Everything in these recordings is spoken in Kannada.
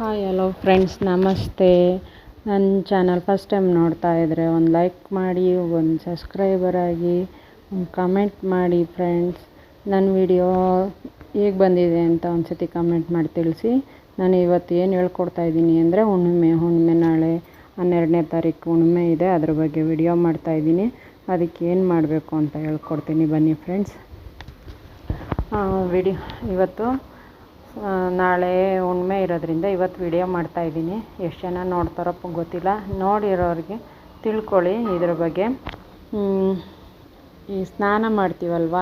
ಹಾಯ್ ಹಲೋ ಫ್ರೆಂಡ್ಸ್ ನಮಸ್ತೆ ನನ್ನ ಚಾನಲ್ ಫಸ್ಟ್ ಟೈಮ್ ನೋಡ್ತಾ ಇದ್ದರೆ ಒಂದು ಲೈಕ್ ಮಾಡಿ, ಒಂದು ಸಬ್ಸ್ಕ್ರೈಬರ್ ಆಗಿ, ಒಂದು ಕಮೆಂಟ್ ಮಾಡಿ ಫ್ರೆಂಡ್ಸ್ ನನ್ನ ವಿಡಿಯೋ ಹೇಗೆ ಬಂದಿದೆ ಅಂತ ಒಂದು ಸತಿ ಕಮೆಂಟ್ ಮಾಡಿ ತಿಳಿಸಿ. ನಾನು ಇವತ್ತು ಏನು ಹೇಳ್ಕೊಡ್ತಾ ಇದ್ದೀನಿ ಅಂದರೆ ಹುಣ್ಣಿಮೆ ಹುಣ್ಣಿಮೆ ನಾಳೆ ಹನ್ನೆರಡನೇ ತಾರೀಕು ಹುಣ್ಣಿಮೆ ಇದೆ. ಅದ್ರ ಬಗ್ಗೆ ವಿಡಿಯೋ ಮಾಡ್ತಾ ಇದ್ದೀನಿ. ಅದಕ್ಕೆ ಏನು ಮಾಡಬೇಕು ಅಂತ ಹೇಳ್ಕೊಡ್ತೀನಿ. ಬನ್ನಿ ಫ್ರೆಂಡ್ಸ್ ವಿಡಿಯೋ ಇವತ್ತು ನಾಳೆ ಹುಣ್ಮೆ ಇರೋದ್ರಿಂದ ಇವತ್ತು ವಿಡಿಯೋ ಮಾಡ್ತಾ ಇದ್ದೀನಿ. ಎಷ್ಟು ಜನ ನೋಡ್ತಾರಪ್ಪ ಗೊತ್ತಿಲ್ಲ. ನೋಡಿರೋರಿಗೆ ತಿಳ್ಕೊಳ್ಳಿ ಇದ್ರ ಬಗ್ಗೆ. ಈ ಸ್ನಾನ ಮಾಡ್ತೀವಲ್ವ?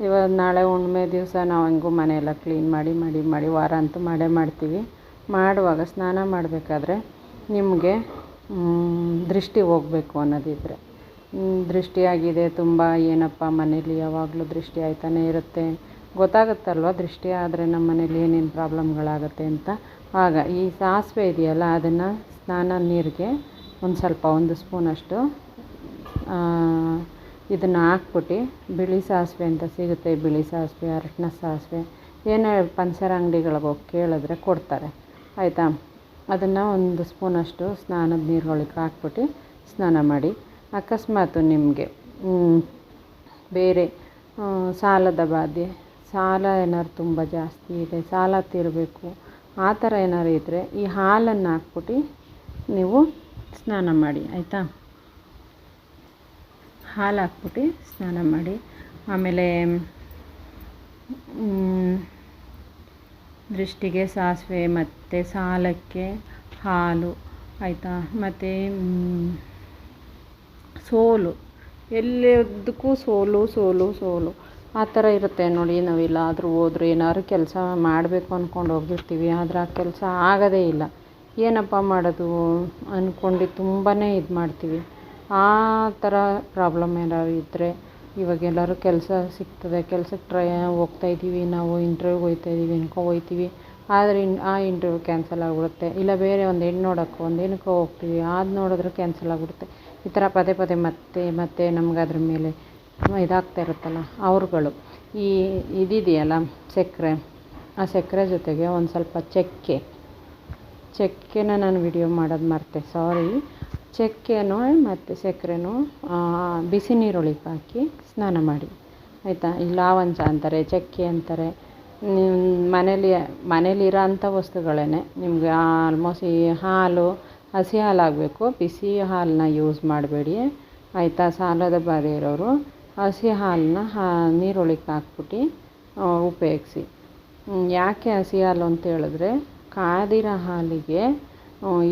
ಇವಾಗ ನಾಳೆ ಹುಣ್ಮೆ ದಿವಸ ನಾವು ಹೆಂಗೂ ಮನೆಯೆಲ್ಲ ಕ್ಲೀನ್ ಮಾಡಿ ಮಾಡಿ ಮಾಡಿ ವಾರ ಅಂತೂ ಮಾಡೇ ಮಾಡ್ತೀವಿ. ಮಾಡುವಾಗ ಸ್ನಾನ ಮಾಡಬೇಕಾದ್ರೆ ನಿಮಗೆ ದೃಷ್ಟಿ ಹೋಗಬೇಕು ಅನ್ನೋದಿದ್ರೆ. ಹ್ಮ್, ದೃಷ್ಟಿಯಾಗಿದೆ ತುಂಬ ಏನಪ್ಪ ಮನೇಲಿ ಯಾವಾಗಲೂ ದೃಷ್ಟಿ ಆಯ್ತಾನೆ ಇರುತ್ತೆ. ಗೊತ್ತಾಗುತ್ತಲ್ವ ದೃಷ್ಟಿ? ಆದರೆ ನಮ್ಮ ಮನೇಲಿ ಏನೇನು ಪ್ರಾಬ್ಲಮ್ಗಳಾಗುತ್ತೆ ಅಂತ? ಆಗ ಈ ಸಾಸಿವೆ ಇದೆಯಲ್ಲ, ಅದನ್ನು ಸ್ನಾನ ನೀರಿಗೆ ಒಂದು ಸ್ವಲ್ಪ, ಒಂದು ಸ್ಪೂನಷ್ಟು ಇದನ್ನು ಹಾಕ್ಬಿಟ್ಟು ಬಿಳಿ ಸಾಸಿವೆ ಅಂತ ಸಿಗುತ್ತೆ. ಬಿಳಿ ಸಾಸಿವೆ, ಅರಶಿನ ಸಾಸಿವೆ, ಏನೇ ಪಂಚರ ಅಂಗಡಿಗಳಿಗೆ ಹೋಗಿ ಕೇಳಿದ್ರೆ ಕೊಡ್ತಾರೆ. ಆಯಿತಾ? ಅದನ್ನು ಒಂದು ಸ್ಪೂನಷ್ಟು ಸ್ನಾನದ ನೀರುಗಳಿಗೆ ಹಾಕ್ಬಿಟ್ಟು ಸ್ನಾನ ಮಾಡಿ. ಅಕಸ್ಮಾತು ನಿಮಗೆ ಬೇರೆ ಸಾಲದ ಬಾಧೆ ಸಾಲ ಏನಾದ್ರು ತುಂಬ ಜಾಸ್ತಿ ಇದೆ, ಸಾಲ ತೀರಬೇಕು, ಆ ಥರ ಏನಾದ್ರು ಇದ್ದರೆ ಈ ಹಾಲನ್ನು ಹಾಕ್ಬಿಟ್ಟು ನೀವು ಸ್ನಾನ ಮಾಡಿ, ಆಯಿತಾ? ಹಾಲು ಹಾಕ್ಬಿಟ್ಟು ಸ್ನಾನ ಮಾಡಿ, ಆಮೇಲೆ ದೃಷ್ಟಿಗೆ ಸಾಸಿವೆ ಮತ್ತು ಸಾಲಕ್ಕೆ ಹಾಲು, ಆಯಿತಾ? ಮತ್ತು ಸೋಲು ಎಲ್ಲದಕ್ಕೂ ಸೋಲು ಸೋಲು ಸೋಲು. ಆ ಥರ ಇರುತ್ತೆ ನೋಡಿ ನಾವು ಎಲ್ಲಾದರೂ ಹೋದ್ರೆ ಏನಾದ್ರು ಕೆಲಸ ಮಾಡಬೇಕು ಅಂದ್ಕೊಂಡು ಹೋಗಿರ್ತೀವಿ, ಆದರೆ ಆ ಕೆಲಸ ಆಗೋದೇ ಇಲ್ಲ. ಏನಪ್ಪ ಮಾಡೋದು? ಅಂದ್ಕೊಂಡು ತುಂಬಾ ಇದು ಮಾಡ್ತೀವಿ. ಆ ಥರ ಪ್ರಾಬ್ಲಮ್ ಏನಾದ್ರು ಇದ್ದರೆ ಇವಾಗ ಎಲ್ಲರೂ ಕೆಲಸ ಸಿಗ್ತದೆ ಕೆಲಸಕ್ಕೆ ಟ್ರೈ ಹೋಗ್ತಾ ಇದ್ದೀವಿ, ನಾವು ಇಂಟರ್ವ್ಯೂಗೆ ಹೋಗ್ತಾ ಇದ್ದೀವಿ ಅನ್ಕೊ ಹೋಗ್ತೀವಿ. ಆದರೆ ಇನ್, ಆ ಇಂಟರ್ವ್ಯೂ ಕ್ಯಾನ್ಸಲ್ ಆಗಿಬಿಡುತ್ತೆ. ಇಲ್ಲ ಬೇರೆ ಒಂದು ಹೆಣ್ಣು ನೋಡೋಕ್ಕೆ ಒಂದು ಹೋಗ್ತೀವಿ ಅದು ನೋಡಿದ್ರೆ ಕ್ಯಾನ್ಸಲ್ ಆಗಿಬಿಡುತ್ತೆ. ಈ ಥರ ಪದೇ ಪದೇ ಮತ್ತೆ ಮತ್ತೆ ನಮ್ಗೆ ಅದ್ರ ಮೇಲೆ ಇದಾಗ್ತಾ ಇರುತ್ತಲ್ಲ, ಅವ್ರುಗಳು. ಈ ಇದಿದೆಯಲ್ಲ ಸಕ್ಕರೆ ಆ ಸಕ್ಕರೆ ಜೊತೆಗೆ ಒಂದು ಸ್ವಲ್ಪ ಚಕ್ಕೆ. ಚಕ್ಕೆನ ನಾನು ವಿಡಿಯೋ ಮಾಡೋದು ಮರ್ತೆ ಸಾರಿ ಚಕ್ಕೆನೂ ಮತ್ತು ಸಕ್ಕರೆನೂ ಬಿಸಿ ನೀರೊಳಗೆ ಹಾಕಿ ಸ್ನಾನ ಮಾಡಿ. ಆಯಿತಾ? ಈ ಲಾವಂಚ ಅಂತಾರೆ, ಚಕ್ಕೆ ಅಂತಾರೆ. ನಿಮ್ಮ ಮನೇಲಿ ಮನೇಲಿರೋ ಅಂಥ ವಸ್ತುಗಳೇ ನಿಮಗೆ ಆಲ್ಮೋಸ್ಟ್ ಈ ಹಾಲು, ಹಸಿ ಹಾಲು ಆಗಬೇಕು. ಬಿಸಿ ಹಾಲನ್ನ ಯೂಸ್ ಮಾಡಬೇಡಿ. ಆಯಿತಾ? ಸಾಲದ ಬಾಧೆ ಇರೋರು. ಹಸಿ ಹಾಲನ್ನ ನೀರೊಳಗೆ ಹಾಕ್ಬಿಟ್ಟು ಉಪಯೋಗಿಸಿ. ಯಾಕೆ ಹಸಿ ಹಾಲು ಅಂತ ಹೇಳಿದ್ರೆ, ಕಾದಿರೋ ಹಾಲಿಗೆ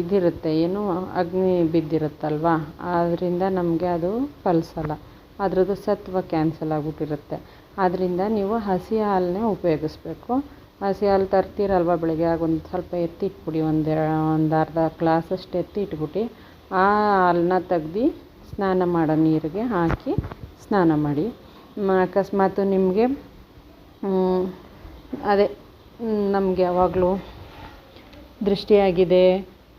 ಇದಿರುತ್ತೆ, ಏನು ಅಗ್ನಿ ಬಿದ್ದಿರುತ್ತಲ್ವ ಆದ್ದರಿಂದ ನಮಗೆ ಅದು ಫಲಿಸಲ್ಲ. ಅದರದ್ದು ಸತ್ವ ಕ್ಯಾನ್ಸಲ್ ಆಗಿಬಿಟ್ಟಿರುತ್ತೆ. ಆದ್ದರಿಂದ ನೀವು ಹಸಿ ಹಾಲನ್ನೇ ಉಪಯೋಗಿಸ್ಬೇಕು. ಹಸಿ ಹಾಲು ತರ್ತೀರಲ್ವ ಬೆಳಗ್ಗೆ? ಆಗ ಒಂದು ಸ್ವಲ್ಪ ಎತ್ತಿಟ್ಬಿಡಿ, ಒಂದು ಒಂದು ಅರ್ಧ ಗ್ಲಾಸಷ್ಟು ಎತ್ತಿ ಇಟ್ಬಿಟ್ಟು ಆ ಹಾಲನ್ನ ತೆಗ್ದು ಸ್ನಾನ ಮಾಡೋ ನೀರಿಗೆ ಹಾಕಿ ಸ್ನಾನ ಮಾಡಿ ಅಕಸ್ಮಾತ್ ನಿಮಗೆ ಅದೇ, ನಮಗೆ ಯಾವಾಗಲೂ ದೃಷ್ಟಿಯಾಗಿದೆ,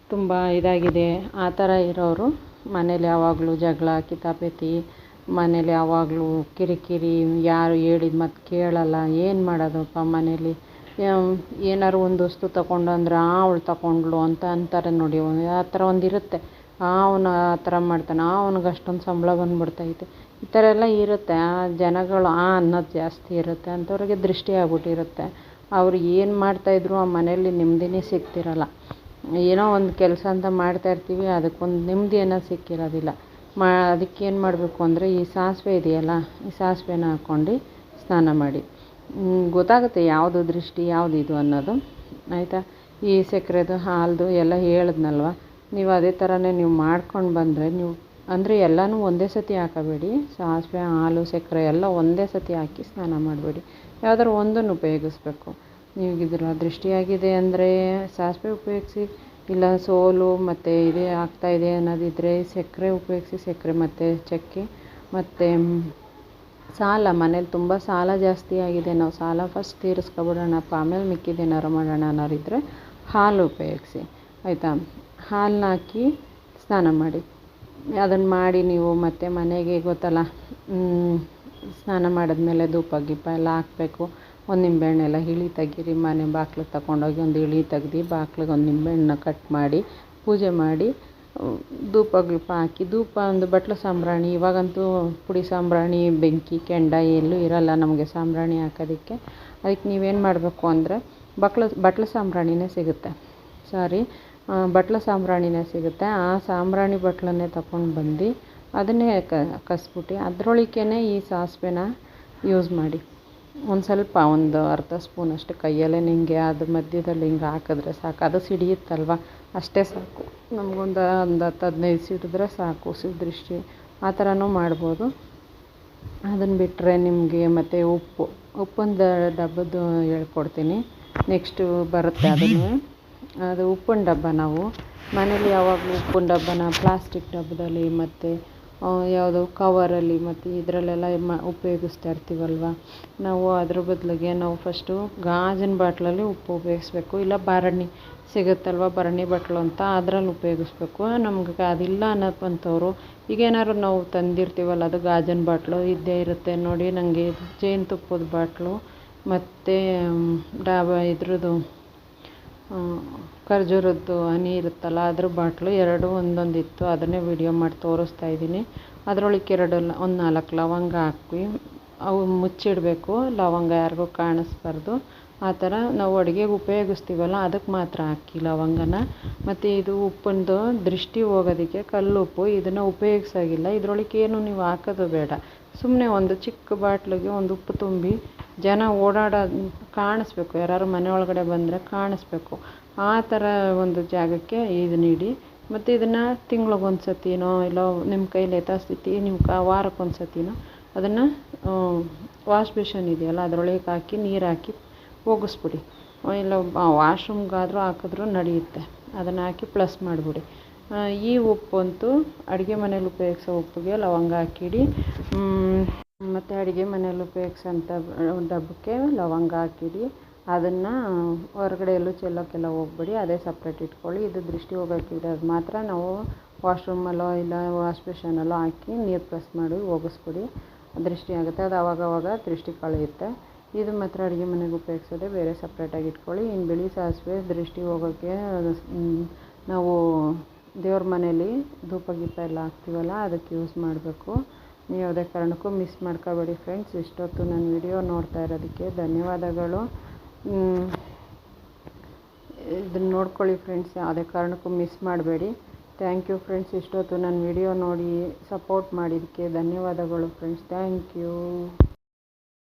ತುಂಬ ಇದಾಗಿದೆ, ಆ ಥರ ಇರೋರು ಮನೇಲಿ ಯಾವಾಗಲೂ ಜಗಳ, ಕಿತಾಪತಿ, ಮನೇಲಿ ಯಾವಾಗಲೂ ಕಿರಿಕಿರಿ, ಯಾರು ಹೇಳಿದ ಮತ್ತು ಕೇಳಲ್ಲ, ಏನು ಮಾಡೋದಪ್ಪ ಮನೇಲಿ ಏನಾದ್ರು ಒಂದು ವಸ್ತು ತಗೊಂಡು ಅಂದ್ರೆ ಆ ಅವಳು ತಗೊಂಡ್ಳು ಅಂತ ಅಂತಾರೆ ನೋಡಿ, ಆ ಥರ ಒಂದು ಇರುತ್ತೆ ಅವನು ಆ ಥರ ಮಾಡ್ತಾನೆ ಅವ್ನಿಗೆ ಅಷ್ಟೊಂದು ಸಂಬಳ ಬಂದ್ಬಿಡ್ತೈತೆ. ಈ ಥರ ಎಲ್ಲ ಇರುತ್ತೆ. ಆ ಜನಗಳು ಆ ಅನ್ನೋದು ಜಾಸ್ತಿ ಇರುತ್ತೆ. ಅಂಥವ್ರಿಗೆ ದೃಷ್ಟಿ ಆಗ್ಬಿಟ್ಟಿರುತ್ತೆ. ಅವ್ರು ಏನು ಮಾಡ್ತಾಯಿದ್ರು ಆ ಮನೆಯಲ್ಲಿ ನೆಮ್ಮದಿನೇ ಸಿಗ್ತಿರಲ್ಲ. ಏನೋ ಒಂದು ಕೆಲಸ ಅಂತ ಮಾಡ್ತಾ ಇರ್ತೀವಿ, ಅದಕ್ಕೊಂದು ನೆಮ್ಮದಿ ಅನ್ನೋದು ಸಿಕ್ಕಿರೋದಿಲ್ಲ. ಮಾ ಅದಕ್ಕೇನು ಮಾಡಬೇಕು ಅಂದರೆ ಈ ಸಾಸಿವೆ ಇದೆಯಲ್ಲ, ಈ ಸಾಸಿವೆನ ಹಾಕ್ಕೊಂಡು ಸ್ನಾನ ಮಾಡಿ. ಗೊತ್ತಾಗುತ್ತೆ ಯಾವುದು ದೃಷ್ಟಿ, ಯಾವುದು ಇದು ಅನ್ನೋದು. ಆಯಿತಾ? ಈ ಸಕ್ಕರೆದು, ಹಾಲ್ದು ಎಲ್ಲ ಹೇಳಿದ್ನಲ್ವ? ನೀವು ಅದೇ ಥರನೇ ನೀವು ಮಾಡ್ಕೊಂಡು ಬಂದರೆ ನೀವು ಅಂದರೆ ಎಲ್ಲನೂ ಒಂದೇ ಸತಿ ಹಾಕಬೇಡಿ. ಸಾಸಿವೆ, ಹಾಲು, ಸಕ್ಕರೆ ಎಲ್ಲ ಒಂದೇ ಸತಿ ಹಾಕಿ ಸ್ನಾನ ಮಾಡಬೇಡಿ. ಯಾವ್ದಾದ್ರು ಒಂದನ್ನು ಉಪಯೋಗಿಸ್ಬೇಕು. ನೀವು ಇದರ ದೃಷ್ಟಿಯಾಗಿದೆ ಅಂದರೆ ಸಾಸಿವೆ ಉಪಯೋಗಿಸಿ, ಇಲ್ಲ ಸೋಲು ಮತ್ತು ಇದೇ ಆಗ್ತಾಯಿದೆ ಅನ್ನೋದಿದ್ದರೆ ಸಕ್ಕರೆ ಉಪಯೋಗಿಸಿ, ಸಕ್ಕರೆ ಮತ್ತು ಚಕ್ಕೆ ಮತ್ತು ಸಾಲ. ಮನೇಲಿ ತುಂಬ ಸಾಲ ಜಾಸ್ತಿ ಆಗಿದೆ. ನಾವು ಸಾಲ ಫಸ್ಟ್ ತೀರಿಸ್ಕೊಬಿಡೋಣಪ್ಪ ಆಮೇಲೆ ಮಿಕ್ಕಿದ್ದೇನಾರು ಮಾಡೋಣ ಅನ್ನೋರಿದ್ದರೆ ಹಾಲು ಉಪಯೋಗಿಸಿ. ಆಯಿತಾ? ಹಾಲನ್ನ ಹಾಕಿ ಸ್ನಾನ ಮಾಡಿ. ಅದನ್ನು ಮಾಡಿ ನೀವು ಮತ್ತೆ ಮನೆಗೆ ಗೊತ್ತಲ್ಲ ಸ್ನಾನ ಮಾಡಿದ್ಮೇಲೆ ಧೂಪ, ಗೀಪ ಎಲ್ಲ ಹಾಕಬೇಕು. ಒಂದು ನಿಂಬೆಹಣ್ಣೆಲ್ಲ ಇಳಿ ತೆಗೀರಿ, ಮನೆ ಬಾಗ್ಲಿಗೆ ತಗೊಂಡೋಗಿ ಒಂದು ಇಳಿ ತೆಗ್ದು ಬಾಗ್ಲಿಗೆ ಒಂದು ನಿಂಬೆಹಣ್ಣ ಕಟ್ ಮಾಡಿ ಪೂಜೆ ಮಾಡಿ, ಧೂಪ, ಗೀಪ ಹಾಕಿ, ಧೂಪ ಒಂದು ಬಟ್ಲು ಸಾಂಬ್ರಾಣಿ, ಇವಾಗಂತೂ ಪುಡಿ ಸಾಂಬ್ರಾಣಿ, ಬೆಂಕಿ, ಕೆಂಡ ಎಲ್ಲೂ ಇರೋಲ್ಲ ನಮಗೆ ಸಾಂಬ್ರಾಣಿ ಹಾಕೋದಕ್ಕೆ. ಅದಕ್ಕೆ ನೀವೇನು ಮಾಡಬೇಕು ಅಂದರೆ ಬಕ್ಲ, ಬಟ್ಲು ಸಾಂಬ್ರಾಣಿನೇ ಸಿಗುತ್ತೆ. ಸಾರಿ. ಬಟ್ಲು ಸಾಂಬ್ರಾಣಿನೇ ಸಿಗುತ್ತೆ. ಆ ಸಾಂಬ್ರಾಣಿ ಬಟ್ಲನ್ನೇ ತಗೊಂಡು ಬಂದು ಅದನ್ನೇ ಕಸ್ಬಿಟ್ಟು ಅದರೊಳಗೇನೆ ಈ ಸಾಸಿವೆನ ಯೂಸ್ ಮಾಡಿ. ಒಂದು ಸ್ವಲ್ಪ, ಒಂದು ಅರ್ಧ ಸ್ಪೂನ್ ಅಷ್ಟು ಕೈಯಲ್ಲೇ ಹಿಂಗೆ ಅದು ಮಧ್ಯದಲ್ಲಿ ಹಿಂಗೆ ಹಾಕಿದ್ರೆ ಸಾಕು. ಅದು ಸಿಡಿಯುತ್ತಲ್ವ? ಅಷ್ಟೇ ಸಾಕು. ನಮಗೊಂದು ಒಂದು ಹತ್ತು ಹದಿನೈದು ಸಿಡಿದ್ರೆ ಸಾಕು. ದೃಷ್ಟಿ ಆ ಥರನೂ ಮಾಡ್ಬೋದು. ಅದನ್ನು ಬಿಟ್ಟರೆ ನಿಮಗೆ ಮತ್ತು ಉಪ್ಪು. ಉಪ್ಪೊಂದು ಡಬ್ಬದ್ದು ಹೇಳ್ಕೊಡ್ತೀನಿ. ನೆಕ್ಸ್ಟು ಬರುತ್ತೆ ಅದನ್ನು. ಅದು ಉಪ್ಪಿನ ಡಬ್ಬ ನಾವು. ಮನೇಲಿ ಯಾವಾಗಲೂ ಉಪ್ಪಿನ ಡಬ್ಬನ ಪ್ಲಾಸ್ಟಿಕ್ ಡಬ್ಬದಲ್ಲಿ ಮತ್ತು ಯಾವುದೋ ಕವರಲ್ಲಿ ಮತ್ತು ಇದರಲ್ಲೆಲ್ಲ ಮ, ಉಪಯೋಗಿಸ್ತಾ ಇರ್ತೀವಲ್ವ? ನಾವು ಅದ್ರ ಬದಲಿಗೆ ನಾವು ಫಸ್ಟು ಗಾಜಿನ ಬಾಟ್ಲಲ್ಲಿ ಉಪ್ಪು ಉಪಯೋಗಿಸ್ಬೇಕು. ಇಲ್ಲ ಬರಣಿ ಸಿಗುತ್ತಲ್ವ ಭರಣಿ ಬಾಟ್ಲು ಅಂತ ಅದ್ರಲ್ಲಿ ಉಪಯೋಗಿಸ್ಬೇಕು. ನಮ್ಗೆ ಅದಿಲ್ಲ ಅನ್ನೋಕ್ಕಂಥವ್ರು ಈಗೇನಾದ್ರು ನಾವು ತಂದಿರ್ತೀವಲ್ಲ, ಅದು ಗಾಜಿನ ಬಾಟ್ಲು ಇದ್ದೇ ಇರುತ್ತೆ ನೋಡಿ. ನನಗೆ ಜೇನುತುಪ್ಪದ ಬಾಟ್ಲು ಮತ್ತು ಡಾಬ ಇದ್ರದ್ದು ಖರ್ಜೂರದ್ದು ಹನಿ ಇರುತ್ತಲ್ಲ, ಅದ್ರ ಬಾಟ್ಲು ಎರಡು ಒಂದೊಂದು ಇತ್ತು. ಅದನ್ನೇ ವೀಡಿಯೋ ಮಾಡಿ ತೋರಿಸ್ತಾ ಇದ್ದೀನಿ. ಅದ್ರೊಳಗೆ ಎರಡು ಒಂದು ನಾಲ್ಕು ಲವಂಗ ಹಾಕಿ ಅವು ಮುಚ್ಚಿಡಬೇಕು. ಲವಂಗ ಯಾರಿಗೂ ಕಾಣಿಸ್ಬಾರ್ದು. ಆ ಥರ ನಾವು ಅಡುಗೆಗೆ ಉಪಯೋಗಿಸ್ತೀವಲ್ಲ ಅದಕ್ಕೆ ಮಾತ್ರ ಹಾಕಿ ಲವಂಗನ. ಮತ್ತು ಇದು ಉಪ್ಪಿಂದು ದೃಷ್ಟಿ ಹೋಗೋದಕ್ಕೆ ಕಲ್ಲುಪ್ಪು ಇದನ್ನು ಉಪಯೋಗಿಸೋಗಿಲ್ಲ ಇದ್ರೊಳಗೆ ಏನು ನೀವು ಹಾಕೋದು ಬೇಡ. ಸುಮ್ಮನೆ ಒಂದು ಚಿಕ್ಕ ಬಾಟ್ಲಿಗೆ ಒಂದು ಉಪ್ಪು ತುಂಬಿ ಜನ ಓಡಾಡ ಕಾಣಿಸ್ಬೇಕು. ಯಾರಾದ್ರು ಮನೆ ಒಳಗಡೆ ಬಂದರೆ ಕಾಣಿಸ್ಬೇಕು. ಆ ಥರ ಒಂದು ಜಾಗಕ್ಕೆ ಇದು ನೀಡಿ. ಮತ್ತು ಇದನ್ನು ತಿಂಗ್ಳಿಗೊಂದು ಸರ್ತಿನೋ ಇಲ್ಲೋ ನಿಮ್ಮ ಕೈಲಿ ಯಥಾಸ್ಥಿತಿ ನಿಮ್ಮ ಕ ವಾರಕ್ಕೊಂದು ಸರ್ತಿನೋ ಅದನ್ನು ವಾಶ್ ಬೇಷನ್ ಇದೆಯಲ್ಲ, ಅದರೊಳಗೆ ಹಾಕಿ, ನೀರು ಹಾಕಿ ಒಗಸ್ಬಿಡಿ. ಇಲ್ಲ ವಾಶ್ರೂಮ್ಗಾದರೂ ಹಾಕಿದ್ರೂ ನಡೆಯುತ್ತೆ. ಅದನ್ನು ಹಾಕಿ ಪ್ಲಸ್ ಮಾಡಿಬಿಡಿ. ಈ ಉಪ್ಪಂತೂ ಅಡುಗೆ ಮನೇಲಿ ಉಪಯೋಗಿಸೋ ಉಪ್ಪಿಗೆ ಲವಂಗ ಹಾಕಿಡಿ. ಮತ್ತು ಅಡುಗೆ ಮನೇಲಿ ಉಪಯೋಗಿಸೋಂಥ ಡಬ್ಬಕ್ಕೆ ಲವಂಗ ಹಾಕಿರಿ. ಅದನ್ನು ಹೊರ್ಗಡೆ ಎಲ್ಲೂ ಚೆಲ್ಲೋಕ್ಕೆಲ್ಲ ಹೋಗ್ಬೇಡಿ, ಅದೇ ಸಪ್ರೇಟ್ ಇಟ್ಕೊಳ್ಳಿ. ಇದು ದೃಷ್ಟಿ ಹೋಗೋಕ್ಕಿರೋದು ಮಾತ್ರ ನಾವು ವಾಶ್ರೂಮಲ್ಲೋ ಇಲ್ಲ ವಾಶ್ ಬೇಷನಲ್ಲೋ ಹಾಕಿ ನೀರು ಪ್ರೆಸ್ ಮಾಡಿ ಹೋಗಿಸ್ಬಿಡಿ ದೃಷ್ಟಿ ಆಗುತ್ತೆ. ಅದು ಆವಾಗವಾಗ ದೃಷ್ಟಿ ಕಳೆಯುತ್ತೆ. ಇದು ಮಾತ್ರ ಅಡುಗೆ ಮನೆಗೆ ಉಪಯೋಗಿಸೋದೇ, ಬೇರೆ ಸಪ್ರೇಟಾಗಿ ಇಟ್ಕೊಳ್ಳಿ. ಇನ್ನು ಬಿಳಿ ಸಾಸಿವೆ ದೃಷ್ಟಿ ಹೋಗೋಕ್ಕೆ ನಾವು ದೇವ್ರ ಮನೇಲಿ ಧೂಪ ಗೀಪ ಎಲ್ಲ ಹಾಕ್ತೀವಲ್ಲ, ಅದಕ್ಕೆ ಯೂಸ್ ಮಾಡಬೇಕು. ನೀವು ಯಾವುದೇ ಕಾರಣಕ್ಕೂ ಮಿಸ್ ಮಾಡ್ಕೋಬೇಡಿ ಫ್ರೆಂಡ್ಸ್ ಇಷ್ಟೊತ್ತು ನನ್ನ ವಿಡಿಯೋ ನೋಡ್ತಾ ಇರೋದಕ್ಕೆ ಧನ್ಯವಾದಗಳು. ಇದನ್ನು ನೋಡ್ಕೊಳ್ಳಿ ಫ್ರೆಂಡ್ಸ್ ಯಾವುದೇ ಕಾರಣಕ್ಕೂ ಮಿಸ್ ಮಾಡಬೇಡಿ. ಥ್ಯಾಂಕ್ ಯು ಫ್ರೆಂಡ್ಸ್ ಇಷ್ಟೊತ್ತು ನನ್ನ ವಿಡಿಯೋ ನೋಡಿ ಸಪೋರ್ಟ್ ಮಾಡಿದ್ದಕ್ಕೆ ಧನ್ಯವಾದಗಳು ಫ್ರೆಂಡ್ಸ್ ಥ್ಯಾಂಕ್ ಯು